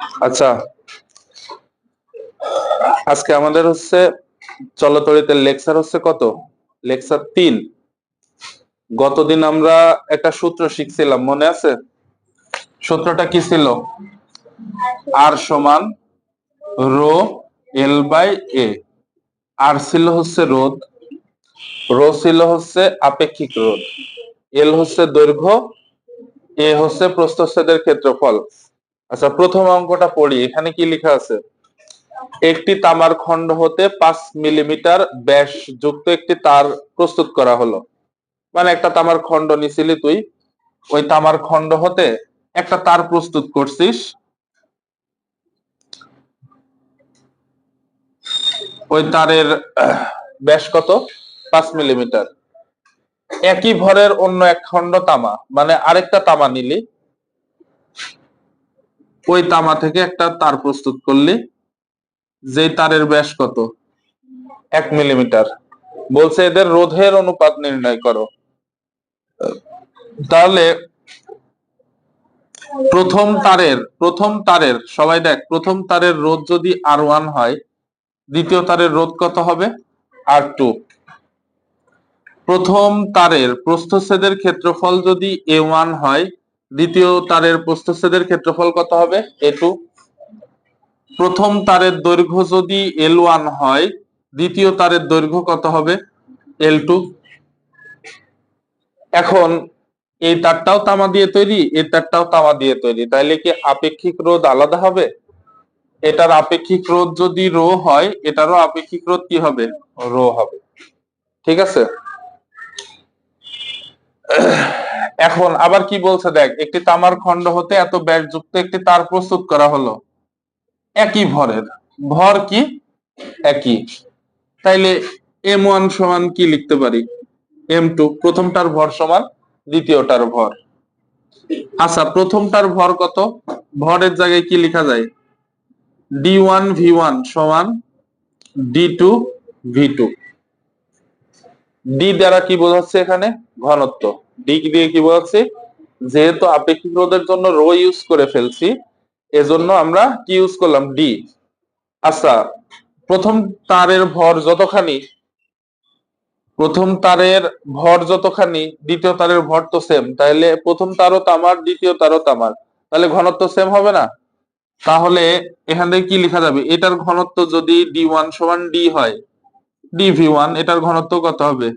আচ্ছা। আজকে আমাদের হচ্ছে চলতরিতের লেকচার হচ্ছে কত? লেকচার তিন। গতদিন আমরা একটা সূত্র শিখছিলাম, মনে আছে? সূত্রটা কি ছিল? আর সমান রো এল বাই এ। আর ছিল হচ্ছে রোদ রো ছিল হচ্ছে আপেক্ষিক রোদ এল হচ্ছে দৈর্ঘ্য, এ হচ্ছে প্রস্থচ্ছেদের ক্ষেত্রফল। আচ্ছা প্রথম অঙ্কটা পড়ি। এখানে কি লেখা আছে? একটি তামার খণ্ড হতে পাঁচ মিলিমিটার ব্যাস যুক্ত একটি তার প্রস্তুত করা হলো। মানে একটা তামার খণ্ড নিছিলি তুই, ওই তামার খণ্ড হতে একটা তার প্রস্তুত করছিস। ওই তারের, ব্যাস কত? পাঁচ মিলিমিটার। একই ভরের অন্য এক খণ্ড তামা মানে আরেকটা তামা নিলি। ওই তামা থেকে একটা তার প্রস্তুত করলি যে তারের ব্যাস কত? এক মিলিমিটার বলছে এদের রোধের অনুপাত নির্ণয় করো। তাহলে প্রথম তারের প্রথম তারের, সবাই দেখ, প্রথম তারের রোধ যদি আর ওয়ান হয়, দ্বিতীয় তারের রোধ কত হবে? R two. প্রথম তারের প্রস্থচ্ছেদের ক্ষেত্রফল যদি এ ওয়ান হয় দ্বিতীয় তারের প্রস্থচ্ছেদের ক্ষেত্রফল কত হবে? এ টু প্রথম তারের দৈর্ঘ্য যদি এল ওয়ান হয়, দ্বিতীয় তারের দৈর্ঘ্য কত হবে? এল টু এখন এই তারটাও তামা দিয়ে তৈরি, এই তারটাও তামা দিয়ে তৈরি। তাইলে কি আপেক্ষিক রোধ আলাদা হবে? এটার আপেক্ষিক রোধ যদি রো হয়, এটারও আপেক্ষিক রোধ কি হবে? রো হবে। ঠিক আছে? এখন আবার কি বলছে দেখ, একটি তামার খণ্ড হতে এত ব্যাসযুক্ত একটি তার প্রস্তুত করা হলো। একই ভরের। ভর কি? একই। তাইলে এম ওয়ান সমান কি লিখতে পারি? M two. প্রথমটার ভর সমান দ্বিতীয়টার ভর। আচ্ছা প্রথমটার ভর কত? ভরের জায়গায় কি লেখা যায়? ডি ওয়ান ভি ওয়ান সমান D two V two. D দ্বারা কি বোঝাচ্ছে এখানে? ঘনত্ব। ডি দিয়ে কি বলছি? যেহেতু আপেক্ষিক রোধের জন্য রো ইউজ করে ফেলছি, এজন্য আমরা কি ইউজ করলাম? ডি আচ্ছা প্রথম তারের ভর যতখানি, প্রথম তারের ভর যতখানি, দ্বিতীয় তারের ভর তো সেম তাহলে প্রথম তারও তামার দ্বিতীয় তারও তামার তাহলে ঘনত্ব সেম হবে না? তাহলে এখান থেকে কি লেখা যাবে? এটার ঘনত্ব যদি ডি ওয়ান সমান ডি হয় ডি ভি ওয়ান এটার ঘনত্ব কত হবে?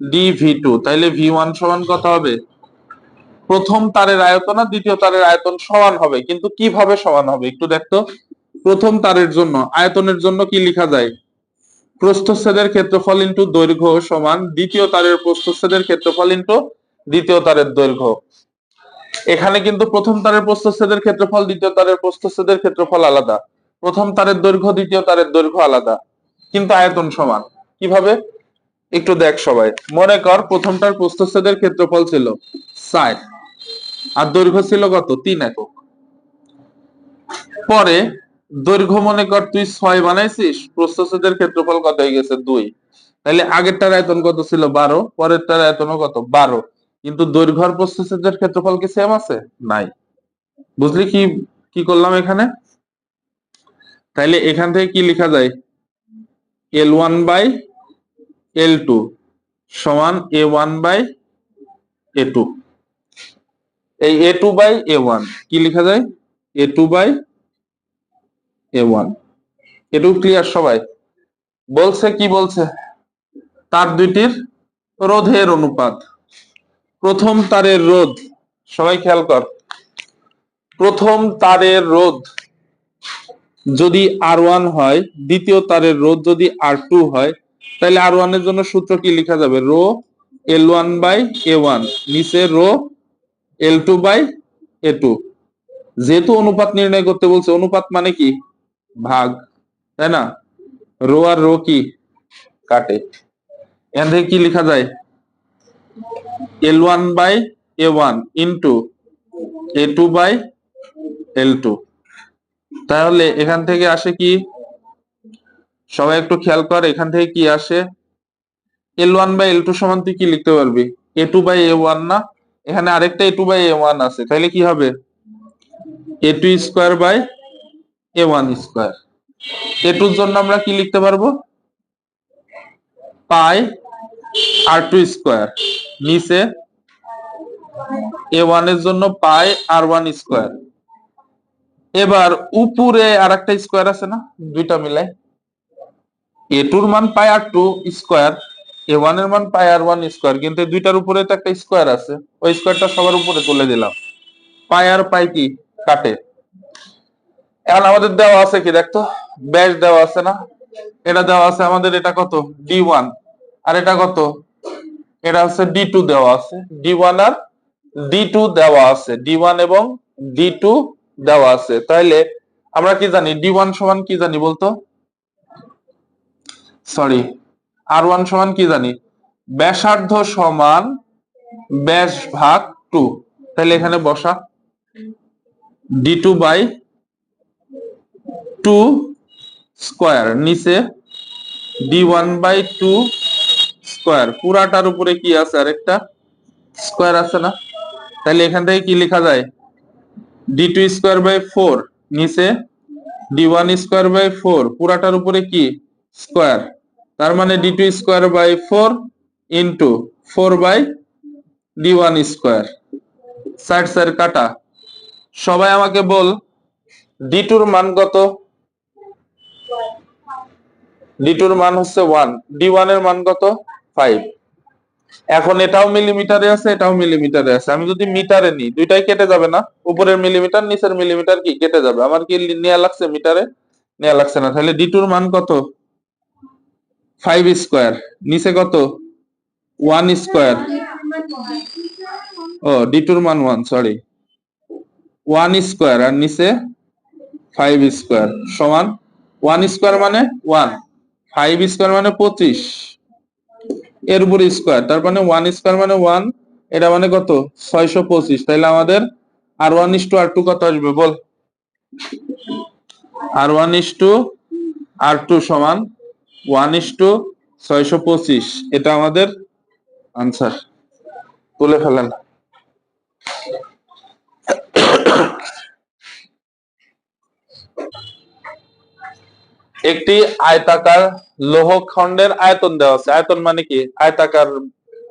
ডি ভি টু তাইলে ভি ওয়ান সমান কত হবে? প্রথম তারের আয়তন আর দ্বিতীয় তারের আয়তন সমান হবে, কিন্তু কীভাবে সমান হবে একটু দেখতো? প্রথম তারের জন্য, আয়তনের জন্য কি লেখা যায়? প্রস্থচ্ছেদের ক্ষেত্রফল ইন্টু দৈর্ঘ্য সমান দ্বিতীয় তারের প্রস্থচ্ছেদের ক্ষেত্রফল ইন্টু দ্বিতীয় তারের দৈর্ঘ্য। এখানে কিন্তু প্রথম তারের প্রস্থচ্ছেদের ক্ষেত্রফল, দ্বিতীয় তারের প্রস্থচ্ছেদের ক্ষেত্রফল আলাদা। প্রথম তারের দৈর্ঘ্য, দ্বিতীয় তারের দৈর্ঘ্য আলাদা। কিন্তু আয়তন সমান। কীভাবে? একটু দেখ সবাই। মনে কর প্রথমটার প্রস্থচ্ছেদের ক্ষেত্রফল ছিল ষাট। আর দৈর্ঘ্য ছিল কত? তিন একক। পরে দৈর্ঘ্য মনে কর তুই ছয় বানাইছিস, প্রস্থচ্ছেদের ক্ষেত্রফল কত হয়ে গেছে? দুই। তাহলে আগেরটার আয়তন কত ছিল? বারো। পরেরটার আয়তনও কত? বারো। কিন্তু দৈর্ঘ্য প্রস্থচ্ছেদের ক্ষেত্রফল কি সেম আছে? নাই। বুঝলি কি কি করলাম এখানে? তাইলে এখান থেকে কি লেখা যায়? L one by L two সমান A one by A two এই A two by A one কি লেখা যায়? A two by A one এটুকু ক্লিয়ার সবাই? বলছে কি বলছে? তার দুইটির রোধের অনুপাত। প্রথম তারের রোধ, সবাই খেয়াল কর। প্রথম তারের রোধ যদি আর ওয়ান হয়, দ্বিতীয় তারের রোধ যদি আর টু হয় তাহলে আর ওয়ানের জন্য সূত্র কি লেখা যাবে? Rho L one by A one নিচে rho L two by A two যেহেতু অনুপাত নির্ণয় করতে বলছে, অনুপাত মানে কি? ভাগ, তাই না? রো আর রো কি? কাটে। এখান থেকে কি লেখা যায়? L one by A one into A two by L two তাহলে এখান থেকে আসে কি? সবাই একটু খেয়াল কর, এখান থেকে কি আসে? L one by L two সমান তুই কি লিখতে পারবি? A two by A one না? এখানে আরেকটা A two by A one আছে তাহলে কি হবে? A two square by A one square A টুর জন্য আমরা কি লিখতে পারব? পাই আর টু স্কোয়ার নিচে এ ওয়ানের জন্য পাই আর ওয়ান স্কোয়ার এবার উপরে আর একটা স্কোয়ার আছে না? দুইটা মিলাই এ টুর মান পাই আর টু স্কোয়ার এ ওয়ানের মান পাই আর ওয়ান স্কোয়ার কিন্তু দুইটার উপরে তো একটা স্কোয়ার আছে। ওই স্কোয়ারটা সবার উপরে তুলে দিলাম। পাই আর পাই কি? কাটে। এখন আমাদের দেওয়া আছে কি দেখতো? ব্যাস দেওয়া আছে না? এটা দেওয়া আছে আমাদের এটা কত? ডি ওয়ান আর এটা কত? এটা হচ্ছে ডি টু দেওয়া আছে। ডি ওয়ান আর ডি টু দেওয়া আছে। ডি ওয়ান এবং ডি টু দেওয়া আছে। তাহলে আমরা কি জানি? ডি ওয়ান সমান কি জানি বলতো? সরি আর ওয়ান সমান কি জানি? ব্যাসার্ধ সমান ব্যাস ভাগ টু। তাহলে এখানে বসা। D two by two square নিচে D one by two square পুরাটার উপরে কি আছে আরেকটা? স্কোয়ার আছে না? তাহলে এখান থেকে কি লেখা যায়? D two square by four নিচে D one square by four পুরাটার উপরে কি? স্কোয়ার। তার মানে D two square by four into four by D one square. Side side কাটা। সবাই আমাকে বল ডি টুর মান কত? ডি টুর মান হচ্ছে ওয়ান ডি ওয়ানের মান কত? ফাইভ এখন এটাও মিলিমিটারে আছে, এটাও মিলিমিটারে আছে। আমি যদি মিটারে নিই, দুইটাই কেটে যাবে না? উপরের মিলিমিটার নিচের মিলিমিটার কি? কেটে যাবে। আমার কি নেওয়া লাগছে মিটারে নেওয়া লাগছে না। তাহলে ডি টুর মান কত? Five square. নিচে কত? One square. ও ডি টুর মান ওয়ান সরি ওয়ান স্কোয়ার, আর নিচে ফাইভ স্কোয়ার। সমান ওয়ান স্কোয়ার মানে ওয়ান। ফাইভ স্কোয়ার মানে পঁচিশ। এর উপরে স্কোয়ার, তার মানে ওয়ান স্কোয়ার মানে ওয়ান। এটা মানে কত? ছয়শো পঁচিশ। তাহলে আমাদের R one is to R two কত আসবে? বল। R one is to R two সমান ওয়ান ইস টু ছয়শো পঁচিশ। এটা আমাদের আনসার তুলে ফেলেন। একটি আয়তাকার লৌহ খণ্ডের আয়তন দেওয়া আছে। আয়তন মানে কি? আয়তাকার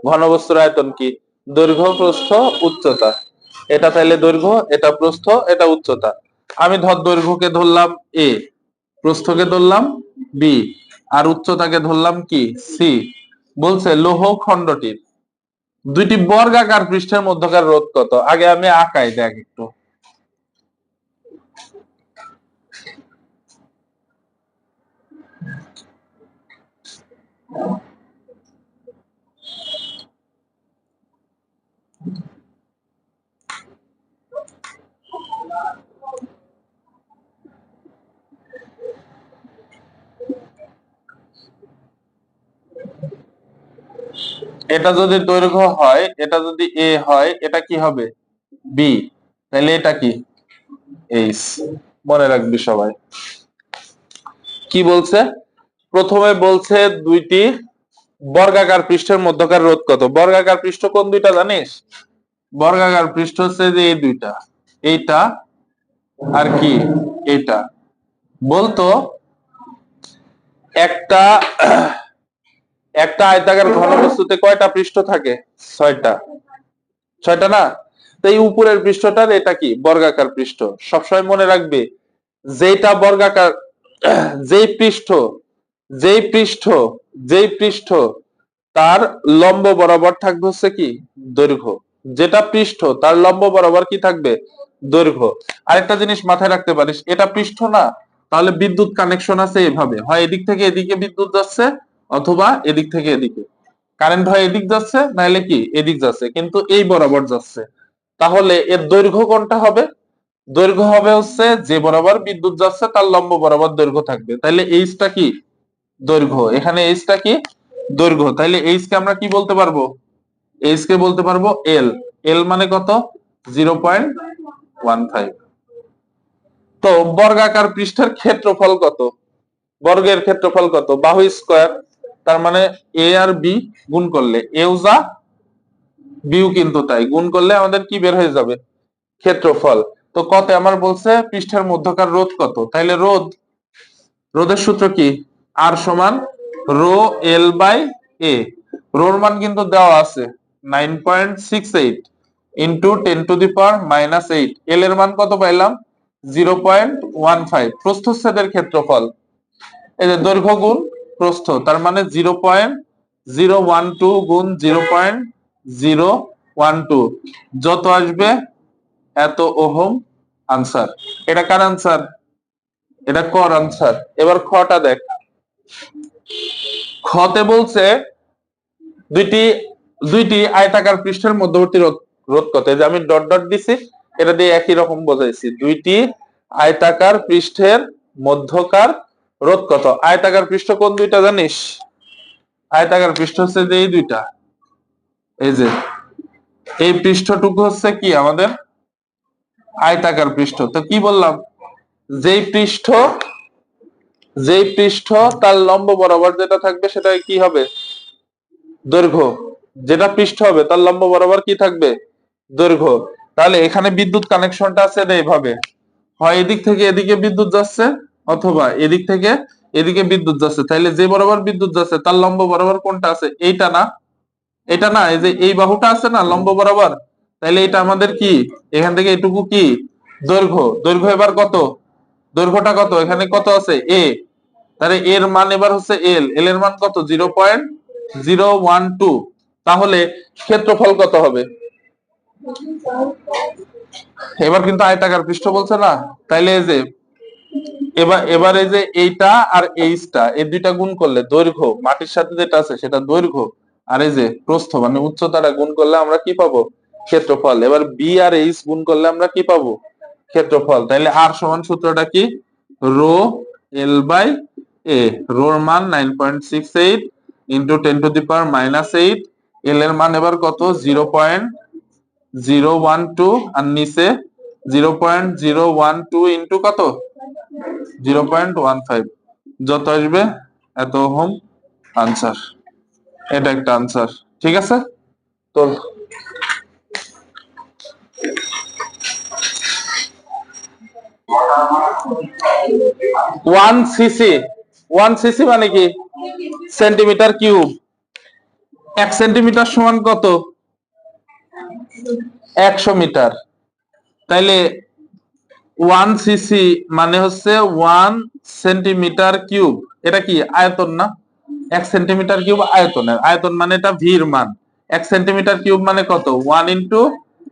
ঘনবস্তুর আয়তন কি? দৈর্ঘ্য, প্রস্থ, উচ্চতা। এটা তাইলে দৈর্ঘ্য, এটা প্রস্থ, এটা উচ্চতা। আমি ধর দৈর্ঘ্যকে ধরলাম এ প্রস্থকে ধরলাম বি আর উচ্চতাকে ধরলাম কি? সি বলছে লৌহ খণ্ডটির দুইটি বর্গাকার পৃষ্ঠের মধ্যকার রোধ কত? আগে আমি আঁকাই, দেখ একটু। এটা যদি দৈর্ঘ্য হয়, এটা যদি এ হয়, এটা কি হবে? বি তাহলে এটা কি? এইচ মনে রাখবি সবাই। কি বলছে? প্রথমে বলছে দুইটি বর্গাকার পৃষ্ঠের মধ্যকার রোধ কত? বর্গাকার পৃষ্ঠ কোন দুইটা জানিস? বর্গাকার পৃষ্ঠ হচ্ছে যে এই দুইটা। এইটা আর কি? এইটা। বলতো, একটা একটা আয়তাকার ঘনবস্তুতে কয়টা পৃষ্ঠ থাকে? ছয়টা। ছয়টা না? তো এই উপরের পৃষ্ঠটার এটা কি? বর্গাকার পৃষ্ঠ। সবসময় মনে রাখবে যেটা বর্গাকার যেই পৃষ্ঠ যেই পৃষ্ঠ যেই পৃষ্ঠ তার লম্ব বরাবর থাকবে হচ্ছে কি? দৈর্ঘ্য। যেটা পৃষ্ঠ তার লম্ব বরাবর কি থাকবে? দৈর্ঘ্য। আরেকটা জিনিস মাথায় রাখতে পারিস এটা পৃষ্ঠ না তাহলে বিদ্যুৎ কানেকশন আছে এভাবে। হয় এদিক থেকে এদিকে বিদ্যুৎ যাচ্ছে অথবা এদিক থেকে এদিকে। কারেন্ট হয় এদিক যাচ্ছে নাহলে কি? এদিক যাচ্ছে, কিন্তু এই বরাবর যাচ্ছে। তাহলে এর দৈর্ঘ্য কোনটা হবে? দৈর্ঘ্য হবে হচ্ছে যে বরাবর বিদ্যুৎ যাচ্ছে, তার লম্ব বরাবর দৈর্ঘ্য থাকবে। তাহলে এইচটা কি? দৈর্ঘ্য। এখানে এইচটা কি? দৈর্ঘ্য। তাহলে এইচ কে আমরা কি বলতে পারব? এইচ কে বলতে পারব এল এল মানে কত? জিরো পয়েন্ট ওয়ান ফাইভ তো বর্গাকার পৃষ্ঠের ক্ষেত্রফল কত? বর্গের ক্ষেত্রফল কত? বাহু স্কোয়ার তার মানে এ আর বি গুণ করলে এও যা বিউ কিন্তু তাই। গুণ করলে আমাদের কি বের হয়ে যাবে? ক্ষেত্রফল। তো কত? আমার বলছে পৃষ্ঠের মধ্যকার রোধ কত? তাইলে রোধ, রোধের সূত্র কি? আর সমান রো এল বাই এ রোর মান কিন্তু দেওয়া আছে nine point six eight into ten to the power minus eight. L এর মান কত পাইলাম? Zero point one five. প্রস্থচ্ছেদের ক্ষেত্রফল। এই যে দৈর্ঘ্য গুণ প্রস্থ, তার মানে zero point zero one two গুণ zero point zero one two. যত আসবে, এত ওহম আনসার। এটা কার আনসার? এটা কর আনসার। এবার খটা দেখ। খতে বলছে দুইটি দুইটি আয়তাকার পৃষ্ঠের মধ্যবর্তী রোধ কত? যে আমি ডট ডট দিছি, এটা দিয়ে একই রকম বোঝাইছি। দুইটি আয়তাকার পৃষ্ঠের মধ্যকার রোধ কত? আয়তাকার পৃষ্ঠ কোন দুইটা জানিস? আয়তাকার পৃষ্ঠ হচ্ছে যে এই দুইটা। এই যে, এই পৃষ্ঠটুকু হচ্ছে কি আমাদের? আয়তাকার পৃষ্ঠ। তো কি বললাম? যেই পৃষ্ঠ যেই পৃষ্ঠ তার লম্ব বরাবর যেটা থাকবে সেটা কি হবে? দৈর্ঘ্য। যেটা পৃষ্ঠ হবে তার লম্ব বরাবর কি থাকবে? দৈর্ঘ্য। তাহলে এখানে বিদ্যুৎ কানেকশনটা আছে এইভাবে হয় এদিক থেকে এদিকে বিদ্যুৎ যাচ্ছে? অথবা এদিক থেকে এদিকে বিদ্যুৎ যাচ্ছে, তাইলে যে বরাবর বিদ্যুৎ যাচ্ছে, তার লম্ব বরাবর কোনটা আছে? এইটা না? এটা না? এই যে এই বাহুটা আছে না, লম্ব বরাবর? তাইলে এটা আমাদের কি? এখান থেকে এটুকু কি? দৈর্ঘ্য। দৈর্ঘ্য এবার কত? দৈর্ঘ্যটা কত? এখানে কত আছে? এ তাহলে এর মান এবার হচ্ছে এল এল এর মান কত? Zero point zero one two. তাহলে ক্ষেত্রফল কত হবে? এবার কিন্তু আয়তাকার পৃষ্ঠ বলছে না? তাইলে এই যে এবার এবার যে এইটা আর এইচটা, এই দুইটা গুণ করলে দৈর্ঘ্য, মাটির সাথে যেটা আছে সেটা দৈর্ঘ্য, আর এই যে প্রস্থ মানে উচ্চতাটা গুণ করলে আমরা কি পাবো? ক্ষেত্রফল। এবার বি আর এইচ গুণ করলে আমরা কি পাবো? ক্ষেত্রফল। তাইলে আর সমান সূত্রটা কি? রো এল বাই এ রোর মান nine point six eight into ten to the power minus eight L এর মান এবার কত? Zero point zero one two আর নিচে zero point zero one two into কত? Zero point one five. যত আসবে, এত হোম আনসার এটা একটা আনসার ঠিক আছে? তো ওয়ান সিসি ওয়ান সিসি মানে কি? সেন্টিমিটার কিউব এক সেন্টিমিটার সমান কত? একশো মিটার। তাইলে ওয়ান সিসি মানে হচ্ছে ওয়ান সেন্টিমিটার কিউব। এটা কি? আয়তন না? এক সেন্টিমিটার কিউব আয়তনের। আয়তন মানে এটা ভির মান। এক সেন্টিমিটার কিউব মানে কত? One into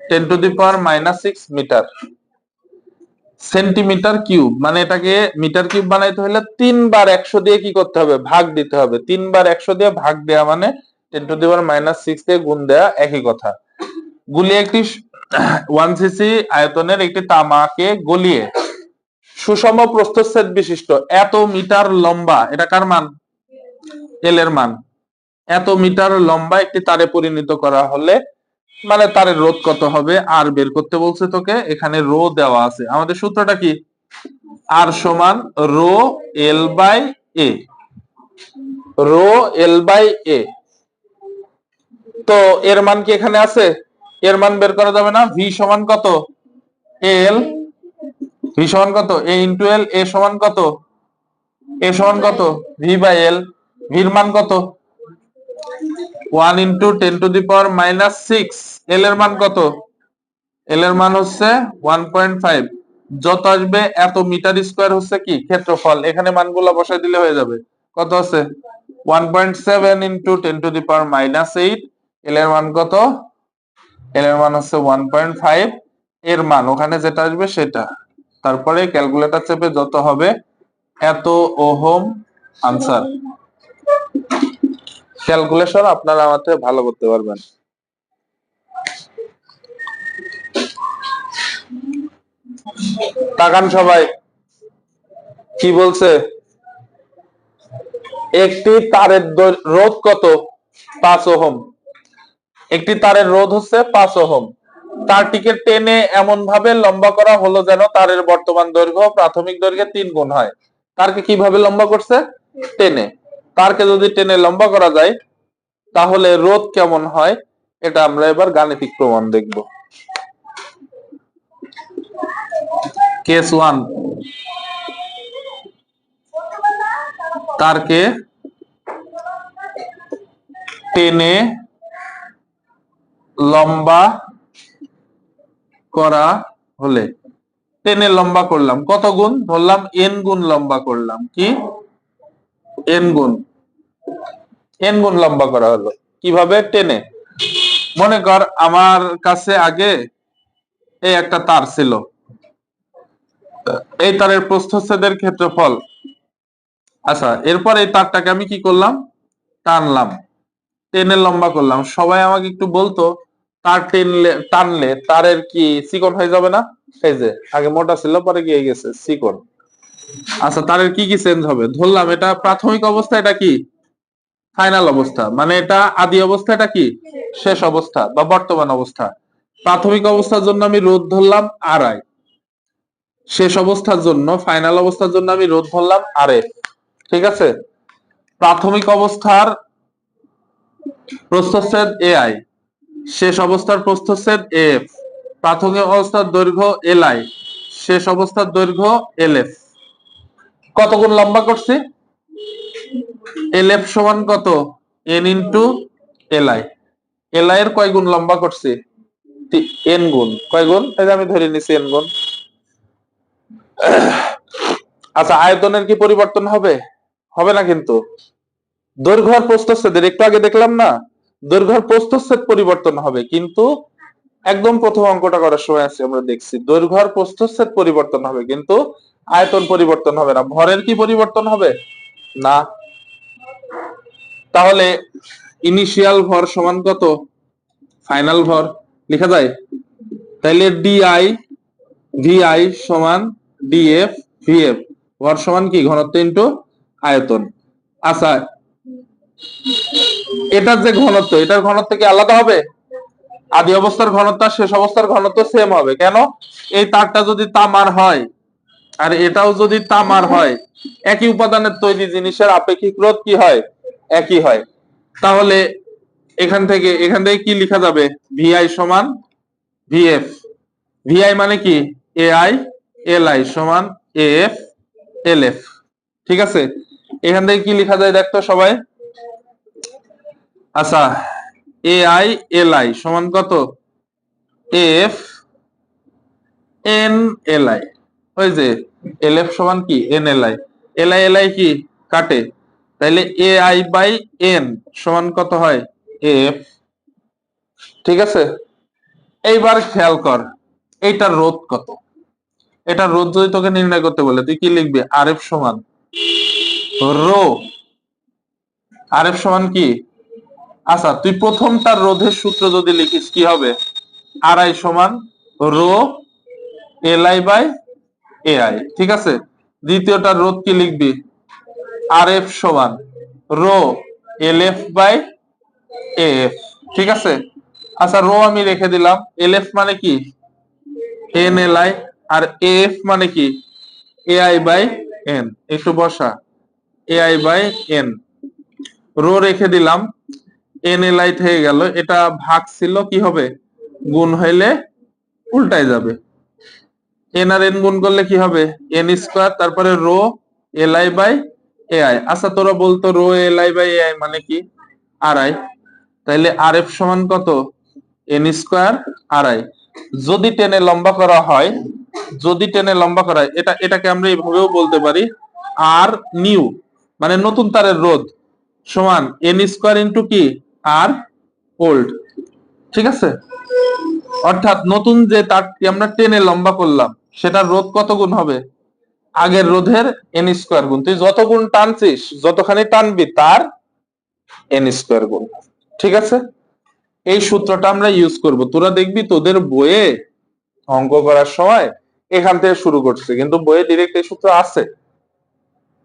ten to the power minus six metre. Centimetre cube মানে এটাকে মিটার কিউব বানাইতে হলে তিনবার একশো দিয়ে কি করতে হবে? ভাগ দিতে হবে। তিনবার একশো দিয়ে ভাগ দেওয়া মানে ten to the power minus six দিয়ে গুণ দেওয়া একই কথা। গুলি একটি ওয়ান সিসি আয়তনের একটি তামাকে গলিয়ে। সুষম প্রস্থচ্ছেদ বিশিষ্ট। এত মিটার লম্বা, এটা কার মান? এল এর মান। এত মিটার লম্বা একটি তারে পরিণত করা হলে মানে তারের রোধ কত হবে? আর বের করতে বলছে তোকে, এখানে রো দেওয়া আছে। আমাদের সূত্রটা কি? আর সমান rho L by A rho L by A তো এর মান কি এখানে আছে? এর মান বের করা যাবে না ভি সমান কত? এল ভি সমান কত? এ ইন্টু এল এ সমান কত? এ সমান কত? ভি বাই এল ভির মান কত? One into ten to the power minus six L এর মান কত? এল এর মান হচ্ছে ওয়ান পয়েন্ট ফাইভ যত আসবে, এত মিটার স্কোয়ার হচ্ছে কি? ক্ষেত্রফল। এখানে মানগুলো বসাই দিলে হয়ে যাবে। কত আছে? One point seven into ten to the power minus eight L এর মান কত? এল এর মান হচ্ছে ওয়ান পয়েন্ট ফাইভ এর মান ওখানে যেটা আসবে সেটা। তারপরে ক্যালকুলেটর চেপে যত হবে, এত ওহম আনসার ক্যালকুলেশন আপনারা থেকে ভালো করতে পারবেন। তাকান সবাই। কি বলছে? একটি তারের রোধ কত? পাঁচ ওহম। একটি তারের রোধ হচ্ছে পাঁচ ওহম। তারটিকে টেনে এমন ভাবে লম্বা করা হলো যেন তারের বর্তমান দৈর্ঘ্য প্রাথমিক দৈর্ঘ্যের তিন গুণ হয়। তারকে কীভাবে লম্বা করছে? টেনে। তারকে যদি টেনে লম্বা করা যায়, তাহলে রোধ কেমন হয়? এটা আমরা এবার গাণিতিক প্রমাণ দেখব। Case one. তারকে টেনে লম্বা করা হলে। টেনে লম্বা করলাম। কত গুণ? ধরলাম এন গুণ লম্বা করলাম। কি? এন গুণ। এন গুণ লম্বা করা হলো। কীভাবে? টেনে। মনে কর আমার কাছে আগে এই একটা তার ছিল। এই তারের প্রস্থচ্ছেদের ক্ষেত্রফল। আচ্ছা এরপর এই তারটাকে আমি কি করলাম? টানলাম। টেনে লম্বা করলাম। সবাই আমাকে একটু বলতো তার টেনলে টানলে তারের কি চিকন হয়ে যাবে না? এই যে, আগে মোটা ছিল, পরে গিয়ে গেছে চিকন আচ্ছা তারের কি কি চেঞ্জ হবে? ধরলাম, এটা প্রাথমিক অবস্থা, এটা কি? ফাইনাল অবস্থা মানে এটা আদি অবস্থা, এটা কি? শেষ অবস্থা বা বর্তমান অবস্থা। প্রাথমিক অবস্থার জন্য আমি রোধ ধরলাম আর আই শেষ অবস্থার জন্য ফাইনাল অবস্থার জন্য আমি রোধ ধরলাম আর ঠিক আছে? প্রাথমিক অবস্থার প্রস্থচ্ছেদ এ আই শেষ অবস্থার প্রস্থচ্ছেদ এফ প্রাথমিক অবস্থার দৈর্ঘ্য এল আই শেষ অবস্থার দৈর্ঘ্য এল এফ কত গুণ লম্বা করছি? এল এফ সমান কত? N into L I L I এর কয় গুণ লম্বা করছি? এন গুণ। কয় গুণ? যে আমি ধরে নিছি এন গুণ। আচ্ছা আয়তনের কি পরিবর্তন হবে? হবে না কিন্তু। দৈর্ঘ্য আর প্রস্থচ্ছেদের একটু আগে দেখলাম না? দৈর্ঘ্য আর প্রস্থচ্ছেদ পরিবর্তন হবে, কিন্তু একদম প্রথম অঙ্কটা করার সময় আছে, আমরা দেখছি। দৈর্ঘ্য আর প্রস্থচ্ছেদ পরিবর্তন হবে, কিন্তু আয়তন পরিবর্তন হবে না। ভরের কি পরিবর্তন হবে? না। তাহলে ইনিশিয়াল ভর সমান কত? ফাইনাল ভর, লেখা যায়? তাইলে ডিআই ভিআই সমান ডিএফ ভিএফ ভর সমান কি? ঘনত্ব ইন্টু আয়তন। আচ্ছা এটার যে ঘনত্ব, এটার ঘনত্ব কি আলাদা হবে? আদি অবস্থার ঘনত্ব শেষ অবস্থার ঘনত্ব সেম হবে। কেন? এই তারটা যদি তামার হয়, আর এটাও যদি তামার হয়, একই উপাদানের তৈরি জিনিসের আপেক্ষিক রোধ কি হয়? একই হয়। তাহলে এখান থেকে এখান থেকে কি লেখা যাবে? ভিআই সমান ভিএফ ভিআই মানে কি? এআই এল আই সমান এফ এল এফ ঠিক আছে? এখান থেকে কি লেখা যায় দেখতো সবাই? আচ্ছা এ আই এল আই সমান কত? এফ এন এল আই ওই যে এল এফ সমান কি? N L I L I L I কি? কাটে। তাইলে এ আই বাই এন সমান কত হয়? এফ ঠিক আছে? এইবার খেয়াল কর এইটার রোধ কত? এটা রোধ যদি তোকে নির্ণয় করতে বলে, তুই কি লিখবি? আর এফ সমান? রো। আর এফ সমান কি? আচ্ছা তুই প্রথমটার রোধের সূত্র যদি লিখিস, কি হবে? আর আই সমান rho L I by A I ঠিক আছে? দ্বিতীয়টার রোধ কি লিখবি? আর এফ সমান rho L F by A F ঠিক আছে? আচ্ছা রো আমি রেখে দিলাম। এল এফ মানে কি? এন এল আই আর এ এফ মানে কি? এ আই বাই এন একটু বসা। A I by N rho রেখে দিলাম। এন এল আই থেকে গেল, এটা ভাগ ছিল কি হবে? গুণ হইলে উল্টায় যাবে। এন আর এন গুণ করলে কি হবে? এন স্কোয়ার তারপরে rho L I by A I আচ্ছা তোরা বলতো rho L I by A I মানে কি? আর আই তাইলে আর এফ সমান কত? এন স্কোয়ার আর আই যদি টেনে লম্বা করা হয়, যদি টেনে লম্বা করা হয়, এটা, এটাকে আমরা এইভাবেও বলতে পারি। আর নিউ মানে নতুন তারের রোধ সমান এন স্কোয়ার ইন্টু কি? আর ওল্ড ঠিক আছে? অর্থাৎ নতুন যে তারটি আমরা টেনে লম্বা করলাম, সেটার রোধ কত গুণ হবে? আগের রোধের এন স্কোয়ার গুণ। তুই যত গুণ টানছিস, যতখানি টানবি, তার এন স্কোয়ার গুণ। ঠিক আছে? এই সূত্রটা আমরা ইউজ করব। তোরা দেখবি তোদের বইয়ে অঙ্ক করার সময় এখান থেকে শুরু করছে কিন্তু বইয়ে ডিরেক্ট এই সূত্র আছে।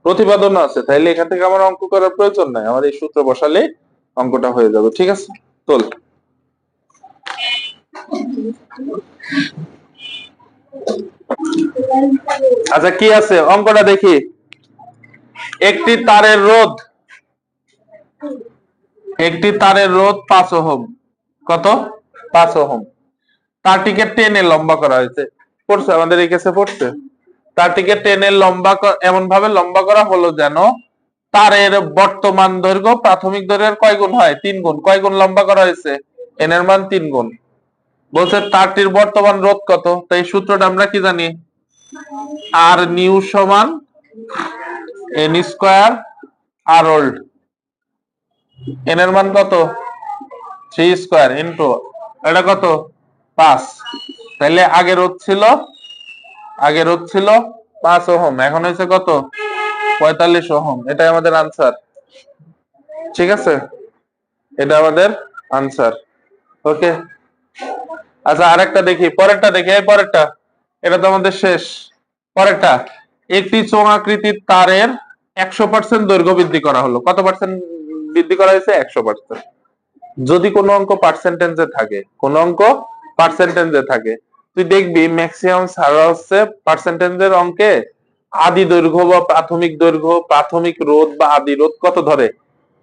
প্রতিপাদন আছে। তাইলে এখান থেকে আমার অঙ্ক করার প্রয়োজন নাই। আমার এই সূত্র বসালে অঙ্কটা হয়ে যাবে, ঠিক আছে? তোল আচ্ছা কি আছে? অঙ্কটা দেখি। একটি তারের রোধ। একটি তারের রোধ পাঁচ ওহম। কত? পাঁচ ওহম। তারটিকে টেনে লম্বা করা হয়েছে। পড়ছে? আমাদের এই কেসে পড়ছে? তারটিকে টেনে লম্বা এমন ভাবে লম্বা করা হলো যেন তারের বর্তমান দৈর্ঘ্য প্রাথমিক দৈর্ঘ্যের কয় গুণ হয়? তিন গুণ। কয় গুণ লম্বা করা হয়েছে? এন এর মান তিন গুণ। বলছে তারটির বর্তমান রোধ কত? তাই সূত্রটা আমরা কি জানি? আর নিউ সমান N square R old. N এর মান কত? থ্রি স্কোয়ার ইন্টু এটা কত? পাঁচ। তাহলে আগে রোধ ছিল আগে রোধ ছিল পাঁচ ওহম। এখন হয়েছে কত? পঁয়তাল্লিশ ওহম, এটাই আমাদের আনসার ঠিক আছে? এটা আমাদের আনসার ওকে আচ্ছা আরেকটা দেখি, পরেরটা দেখি, এই পরেরটা। এটা তো আমাদের শেষ। পরেরটা, একটি চোঙাকৃতির তারের একশো পার্সেন্ট দৈর্ঘ্য বৃদ্ধি করা হলো। কত পার্সেন্ট বৃদ্ধি করা হয়েছে? একশো পার্সেন্ট যদি কোনো অঙ্ক পার্সেন্টেজে থাকে, কোন অঙ্ক পার্সেন্টেজে থাকে, তুই দেখবি ম্যাক্সিমাম সারা হচ্ছে পার্সেন্টেজের অঙ্কে আদি দৈর্ঘ্য বা প্রাথমিক দৈর্ঘ্য, প্রাথমিক রোধ বা আদি রোধ কত ধরে?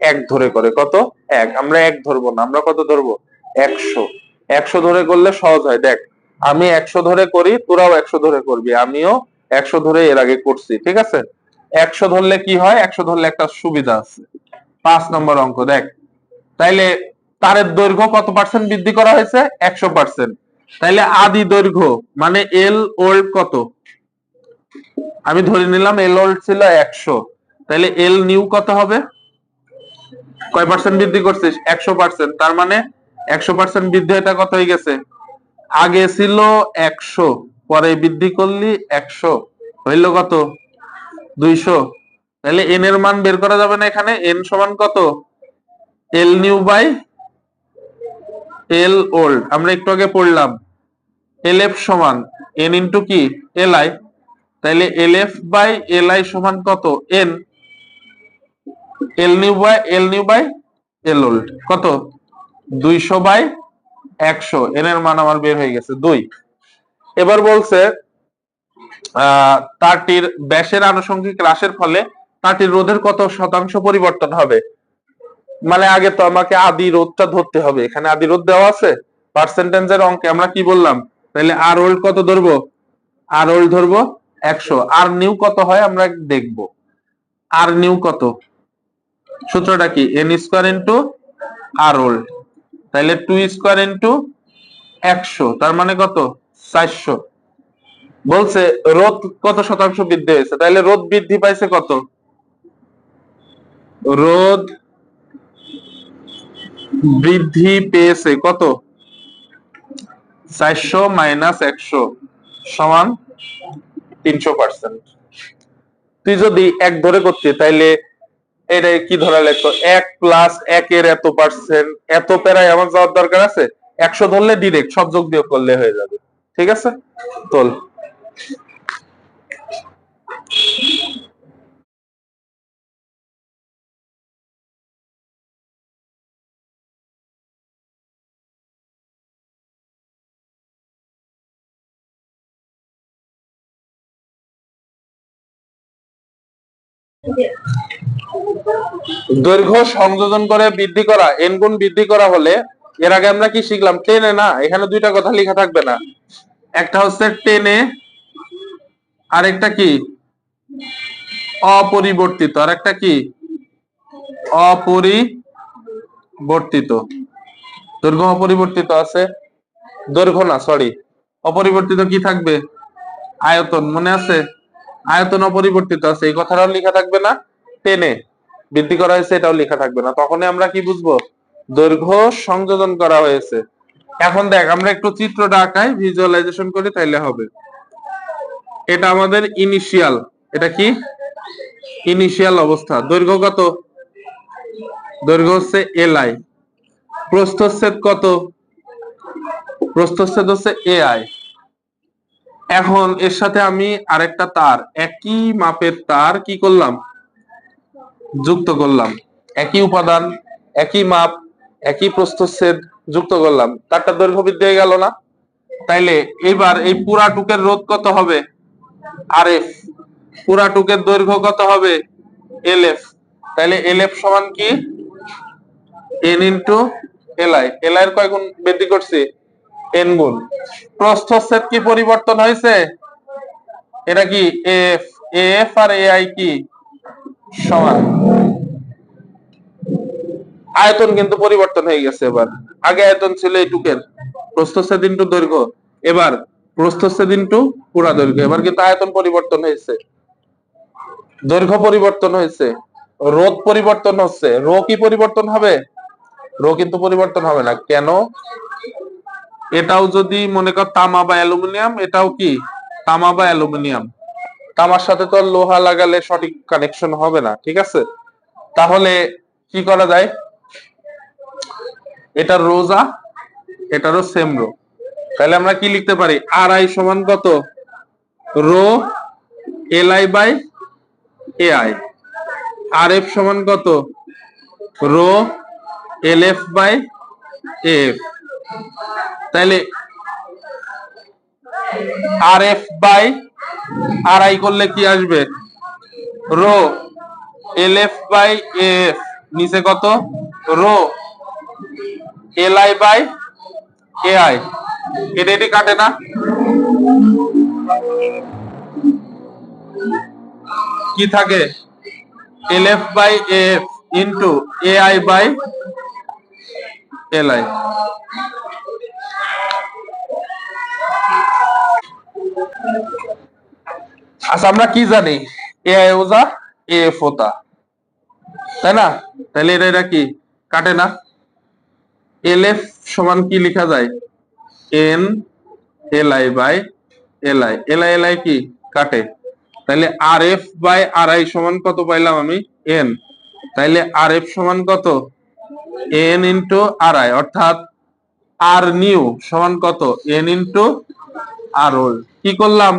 এক ধরে করে। কত? এক। আমরা এক ধরবো না। আমরা কত ধরবো? একশো। একশো ধরে করলে সহজ হয়। দেখ, আমি একশো ধরে করি, তোরাও একশো ধরে করবি। আমিও একশো ধরে এর আগে করছি। ঠিক আছে? একশো ধরলে কি হয়? একশো ধরলে একটা সুবিধা আছে। পাঁচ নম্বর অঙ্ক, দেখ। তাইলে তারের দৈর্ঘ্য কত পার্সেন্ট বৃদ্ধি করা হয়েছে? একশো পার্সেন্ট তাইলে আদি দৈর্ঘ্য মানে এল ওল্ড কত? আমি ধরে নিলাম এল ওল্ড ছিল একশো। তাইলে এল নিউ কত হবে? কয় পার্সেন্ট বৃদ্ধি করছিস? একশো পার্সেন্ট তার মানে একশো পার্সেন্ট বৃদ্ধি এটা কত হয়ে গেছে? আগে ছিল একশো, পরে বৃদ্ধি করলি একশো। হইল কত? দুইশো। তাহলে এন এর মান বের করা যাবে না এখানে। এন সমান কত? L new by L old আমরা একটু আগে পড়লাম। এল এফ সমান। এন ইন্টু কি? এল আই তাইলে L F by L I সমান কত? N L new by L new by L old কত? দুইশো বাই একশো। এন এর মান আমার বের হয়ে গেছে দুই। এবার বলছে তারটির ব্যাসের আনুষঙ্গিক হ্রাসের ফলে তারটির রোধের কত শতাংশ পরিবর্তন হবে? মানে আগে তো আমাকে আদি রোধটা ধরতে হবে। এখানে আদি রোধ দেওয়া আছে? পার্সেন্টেজের অঙ্কে আমরা কি বললাম? তাহলে আর ওল্ড কত ধরবো? আর ওল্ড ধরবো? একশো। আর নিউ কত হয় আমরা দেখব। আর নিউ কত? সূত্রটা কি? N square into R old তাহলে টু স্কোয়ার ইন্টু একশো। তার মানে কত? চারশো। বলছে রোদ কত শতাংশ বৃদ্ধি হয়েছে? তাহলে রোধ বৃদ্ধি পাইছে কত? রোদ বৃদ্ধি পেয়েছে কত? চারশো মাইনাস একশো সমান তিনশো পার্সেন্ট তুই যদি এক ধরে করতি, তাইলে এটা কি ধরা লাগতো? এক প্লাস একের এত পার্সেন্ট এত প্যারায় আমার যাওয়ার দরকার আছে? একশো ধরলে ডিরেক্ট সব যোগ দিয়ে করলে হয়ে যাবে। ঠিক আছে? তোল। দৈর্ঘ্য সংযোজন করে বৃদ্ধি করা এন গুণ বৃদ্ধি করা হলে এর আগে আমরা কি শিখলাম? টেনে না, এখানে দুইটা কথা লেখা থাকবে না। একটা হচ্ছে টেনে আরেকটা কি? অপরিবর্তিত। আর একটা কি? অপরিবর্তিত। দৈর্ঘ্য অপরিবর্তিত আছে? দৈর্ঘ্য না সরি অপরিবর্তিত কি থাকবে? আয়তন, মনে আছে? আয়তন অপরিবর্তিত আছে, এই কথাটাও লেখা থাকবে না। টেনে বৃদ্ধি করা হয়েছে, এটাও লেখা থাকবে না। তখনই আমরা কি বুঝব? দৈর্ঘ্য সংযোজন করা হয়েছে। এখন দেখ, আমরা একটু চিত্রটা আঁকাই ভিজুয়ালাইজেশন করি, তাইলে হবে। এটা আমাদের ইনিশিয়াল এটা কি? ইনিশিয়াল অবস্থা। দৈর্ঘ্য কত? দৈর্ঘ্য হচ্ছে এল আই প্রস্থচ্ছেদ কত? প্রস্থচ্ছেদ হচ্ছে এ আই এখন এর সাথে আমি আরেকটা তার, একই মাপের তার কি করলাম? যুক্ত করলাম। একই উপাদান, একই মাপ, একই প্রস্থচ্ছেদ যুক্ত করলাম। তারটা দৈর্ঘ্য বৃদ্ধি হয়ে গেল না? তাইলে এবার এই পুরা টুকের রোধ কত হবে? আর এফ পুরা টুকের দৈর্ঘ্য কত হবে? এল এফ তাইলে এল এফ সমান কি? N into L I L I এর কয় বৃদ্ধি করছি? এন গুণ। প্রস্থচ্ছেদ কি পরিবর্তন হয়েছে? এটা কি এফ এফ আর এ আই কি? সমান। আয়তন কিন্তু পরিবর্তন হয়ে গেছে এবার। আগে আয়তন ছিল এইটুকের। প্রস্থচ্ছেদ ইন্টু দৈর্ঘ্য। এবার প্রস্থচ্ছেদ ইন্টু পুরা দৈর্ঘ্য। এবার কিন্তু আয়তন পরিবর্তন হয়েছে। দৈর্ঘ্য পরিবর্তন হয়েছে। রোধ পরিবর্তন হচ্ছে। রো কি পরিবর্তন হবে? রো কিন্তু পরিবর্তন হবে না। কেন? এটাও যদি মনে কর তামা বা অ্যালুমিনিয়াম, এটাও কি? তামা বা অ্যালুমিনিয়াম। তামার সাথে তো লোহা লাগালে সঠিক কানেকশন হবে না, ঠিক আছে? তাহলে কি করা যায়? এটা রোজা, এটারও সেম রো তাহলে আমরা কি লিখতে পারি? আর আই সমান কত? Rho L I by A I. R F সমান কত? Rho L F by F. তাহলে R F by R I করলে কি আসবে? Rho L F by F নিচে কত? Rho L I by A I এটা এটি কাটে না? কি থাকে? L F by F into A I by L I আচ্ছা আমরা কি জানি? এ ওজা এ এফ ওতা। তাই না? তাহলে এটা এটা কি? কাটে না? এল এফ সমান কি লেখা যায়? N L I by L I L I L I কি? কাটে। তাহলে R F by R I সমান কত পাইলাম আমি? এন তাইলে আর এফ সমান কত? এন ইন্টু আর আই অর্থাৎ আর নিউ সমান কত? এন ইন্টু আর ওল্ড কি করলাম?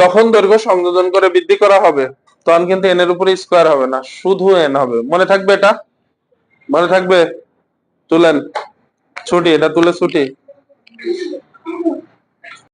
যখন দৈর্ঘ্য সংযোজন করে বৃদ্ধি করা হবে, তখন কিন্তু এন এর উপরে স্কোয়ার হবে না, শুধু এন হবে। মনে থাকবে এটা? মনে থাকবে? তুলেন। ছুটি, এটা তুলে ছুটি।